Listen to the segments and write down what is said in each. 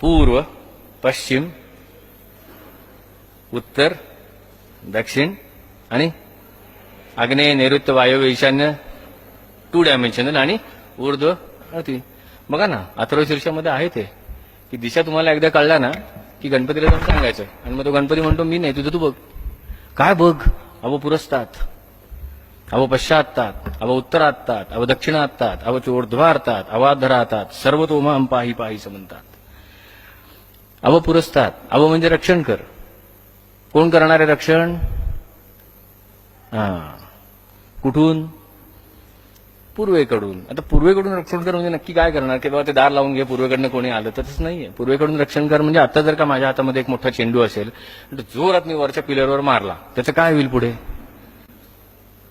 पूर्व पश्चिम उत्तर दक्षिण आणि आग्नेय नैऋत्य वायव्य ईशान्य टू डायमेन्शनल आणि ऊर्ध्व बघा ना अथर्व शीर्षामध्ये आहे ते. की दिशा तुम्हाला एकदा कळला ना की गणपतीला जाऊन सांगायचं. आणि मग तो गणपती म्हणतो मी नाही तुझं तू बघ. काय बघ? अव पुरस्तात अव पश्चात्तात अव उत्तरात्तात अव दक्षिणात्तात अव चोर्ध्वार्तात अवाधरातात सर्व तोमाम पाही पाहीचं म्हणतात अव पुरस्तात अव म्हणजे रक्षण कर. कोण करणार आहे रक्षण? हा. कुठून? पूर्वेकडून. आता पूर्वेकडून रक्षण कर म्हणजे नक्की काय करणार? की बाबा ते दार लावून घे पूर्वेकडनं कोणी आलं तसंच नाहीये. पूर्वेकडून रक्षण कर म्हणजे आता जर का माझ्या हातामध्ये एक मोठा चेंडू असेल तर जोरात मी वरच्या पिलरवर मारला. त्याचं काय होईल पुढे?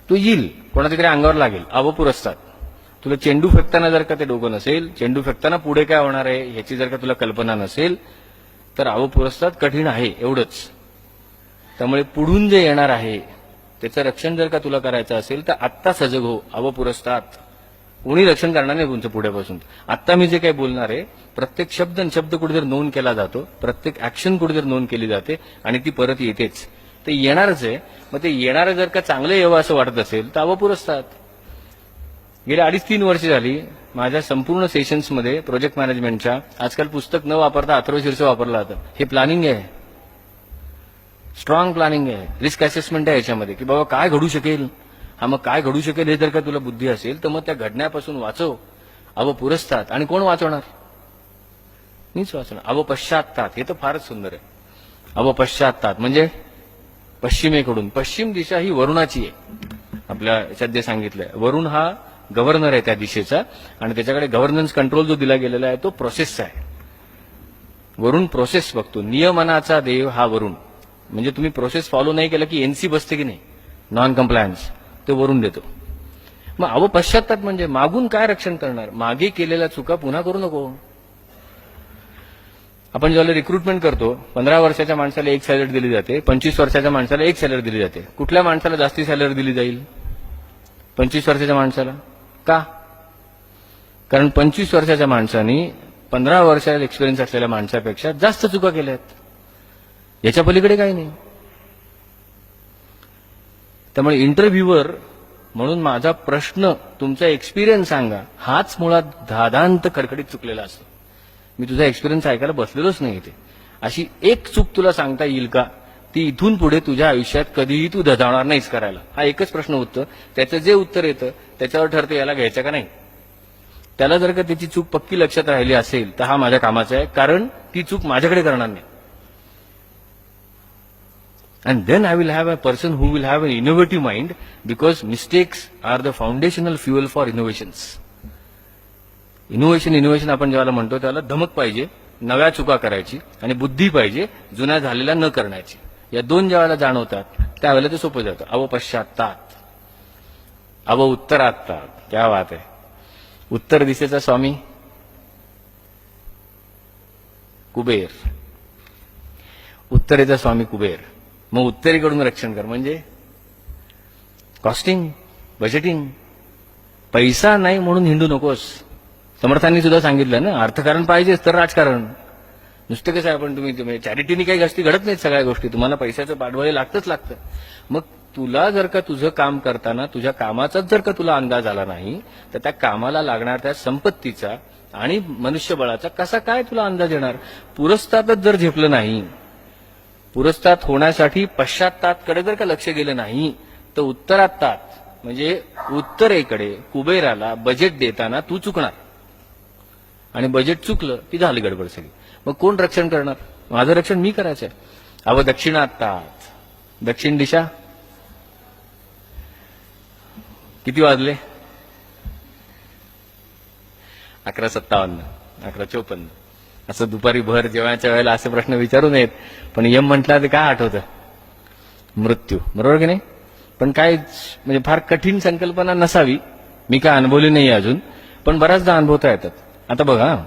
तो येईल. कोणाच्या तरी अंगावर लागेल. अवपूर असतात तुला चेंडू फेकताना जर का ते डोकं नसेल चेंडू फेकताना पुढे काय होणार आहे ह्याची जर का तुला कल्पना नसेल तर अवपुरस्तात कठीण आहे एवढंच. त्यामुळे पुढून जे येणार आहे त्याचं रक्षण जर का तुला करायचं असेल तर आत्ता सजग हो अवपुरस्तात. कोणी रक्षण करणार नाही तुमचं पुढेपासून आत्ता मी जे काही बोलणार आहे प्रत्येक शब्द आणि शब्द कुठेतरी नोंद केला जातो प्रत्येक ऍक्शन कुठेतरी नोंद केली जाते आणि ती परत येतेच. ते येणारच आहे मग ते येणारं जर का चांगलं यावं असं वाटत असेल तर अवपुरस्तात. गेल्या अडीच तीन वर्ष झाली माझ्या संपूर्ण सेशन्समध्ये प्रोजेक्ट मॅनेजमेंटच्या आजकाल पुस्तक न वापरता अथर्व शीर्ष वापरलं जातं. हे प्लॅनिंग आहे. स्ट्रॉंग प्लॅनिंग आहे. रिस्क असेसमेंट आहे याच्यामध्ये की बाबा काय घडू शकेल? हा मग काय घडू शकेल हे जर का तुला बुद्धी असेल तर मग त्या घडण्यापासून वाचव. अव पुरस्तात. आणि कोण वाचवणार? मीच वाचवणार. अव पश्चात्तात. हे तर फारच सुंदर आहे. अव पश्चात्तात. म्हणजे पश्चिमेकडून. पश्चिम दिशा ही वरुणाची आहे. आपल्या सध्या सांगितलंय. वरुण हा गव्हर्नर आहे त्या दिशेचा आणि त्याच्याकडे गव्हर्नन्स कंट्रोल जो दिला गेलेला आहे तो प्रोसेसचा आहे. वरून प्रोसेस बघतो. नियमनाचा देव हा वरून म्हणजे तुम्ही प्रोसेस फॉलो नाही केलं की एनसी बसते की नाही? नॉन कम्प्लायन्स ते वरून देतो. मग अव पश्चात्तात म्हणजे मागून काय रक्षण करणार? मागे केलेल्या चुका पुन्हा करू नको. आपण ज्यावेळेला रिक्रुटमेंट करतो पंधरा वर्षाच्या माणसाला एक सॅलरी दिली जाते पंचवीस वर्षाच्या माणसाला एक सॅलरी दिली जाते. कुठल्या माणसाला जास्ती सॅलरी दिली जाईल? पंचवीस वर्षाच्या माणसाला? का? कारण पंचवीस वर्षाच्या माणसानी पंधरा वर्षाचा एक्सपिरियन्स असलेल्या माणसापेक्षा जास्त चुका केल्या आहेत. याच्या पलीकडे काही नाही. त्यामुळे इंटरव्ह्यूवर म्हणून माझा प्रश्न तुमचा एक्सपिरियन्स सांगा. हाच मुळात धादांत कडकडीत चुकलेला असतो. मी तुझा एक्सपिरियन्स ऐकायला बसलेलोच नाही इथे. अशी एक चूक तुला सांगता येईल का? ती इथून पुढे तुझ्या आयुष्यात कधीही तू धजावणार नाहीस करायला. हा एकच प्रश्न उत्तर. त्याचं जे उत्तर येतं त्याच्यावर ठरतं याला घ्यायचं का नाही. त्याला जर का त्याची चूक पक्की लक्षात राहिली असेल तर हा माझ्या कामाचा आहे कारण ती चूक माझ्याकडे करणार नाही. And then I will have a person who will have a innovative mind because mistakes are the foundational fuel for innovations innovation innovation आपण ज्याला म्हणतो त्याला धमक पाहिजे नव्या चुका करायची आणि बुद्धी पाहिजे जुन्या झालेल्या न करण्याची. या दोन ज्यावेळेला जाणवतात त्यावेळेला ते सोपं जातं. अव पश्चात्तात. अव उत्तरात्तात. क्या वात आहे. उत्तर दिशेचा स्वामी कुबेर. उत्तरेचा स्वामी कुबेर. मग उत्तरेकडून रक्षण कर. म्हणजे कॉस्टिंग बजेटिंग पैसा नाही म्हणून हिंडू नकोस. समर्थांनी सुद्धा सांगितलं ना अर्थकारण पाहिजेच तर राजकारण. नुसतं कसं आहे आपण तुम्ही चॅरिटीने काही गोष्टी घडत नाहीत सगळ्या गोष्टी. तुम्हाला पैशाचं पाठवले लागतंच लागतं. मग तुला जर का तुझं काम करताना तुझ्या कामाचाच जर का तुला अंदाज आला नाही तर त्या कामाला लागणार त्या संपत्तीचा आणि मनुष्यबळाचा कसा काय तुला अंदाज येणार? पुरस्तातच जर झेपलं नाही पुरस्तात होण्यासाठी पश्चात्ताकडे जर का लक्ष गेलं नाही तर उत्तरात्तात म्हणजे उत्तरेकडे कुबेराला बजेट देताना तू चुकणार. आणि बजेट चुकलं की झाली गडबड सगळी. मग कोण रक्षण करणार? माझं रक्षण मी करायचं आहे. अव दक्षिणात्तात दक्षिण दिशा? किती वाजले? अकरा सत्तावन्न अकरा चोपन्न. असं दुपारी भर जेवणाच्या वेळेला असे प्रश्न विचारू नयेत पण यम म्हटला तर काय आठवतं? मृत्यू. बरोबर की नाही? पण काय म्हणजे फार कठीण संकल्पना नसावी. मी काय अनुभवली नाही अजून पण बऱ्याचदा अनुभवता येतात. आता बघा.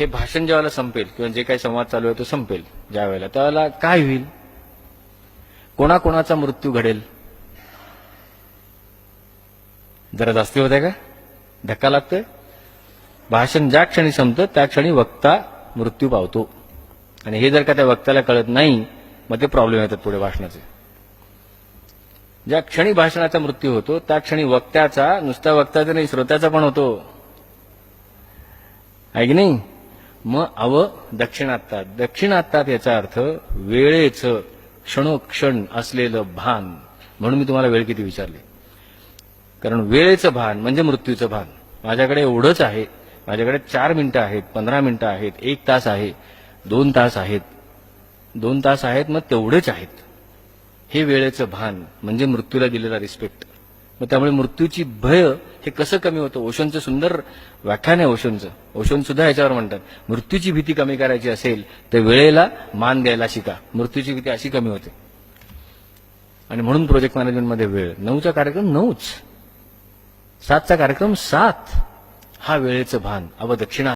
हे भाषण ज्यावेळेला संपेल किंवा जे काही संवाद चालू आहे तो संपेल ज्या वेळेला त्यावेळेला काय होईल? कोणाकोणाचा मृत्यू घडेल? जरा जास्ती होत आहे का? धक्का लागतोय? भाषण ज्या क्षणी संपतं त्या क्षणी वक्ता मृत्यू पावतो. आणि हे जर का त्या वक्त्याला कळत नाही मग ते प्रॉब्लेम येतात पुढे भाषणाचे. ज्या क्षणी भाषणाचा मृत्यू होतो त्या क्षणी वक्त्याचा नुसत्या वक्त्याचा नाही श्रोत्याचा पण होतो. आहे की नाही? मग अव दक्षिणात्तात. दक्षिणात्तात याचा अर्थ वेळेचं क्षणोक्षण असलेलं भान. म्हणून मी तुम्हाला वेळ किती विचारली. कारण वेळेचं भान म्हणजे मृत्यूचं भान. माझ्याकडे एवढंच आहे. माझ्याकडे चार मिनिटं आहेत पंधरा मिनिटं आहेत एक तास आहे दोन तास आहेत. दोन तास आहेत मग तेवढेच आहेत. हे वेळेचं भान म्हणजे मृत्यूला दिलेला रिस्पेक्ट मग त्यामुळे मृत्यूची भय हे कसं कमी होतं? ओशोंचं सुंदर व्याख्यान आहे ओशोंचं ओशोन सुद्धा याच्यावर म्हणतात. मृत्यूची भीती कमी करायची असेल तर वेळेला मान द्यायला शिका. मृत्यूची भीती अशी कमी होते. आणि म्हणून प्रोजेक्ट मॅनेजमेंटमध्ये वेळ. नऊचा कार्यक्रम नऊच. सातचा कार्यक्रम सात. हा वेळेचं भान. अव दक्षिणा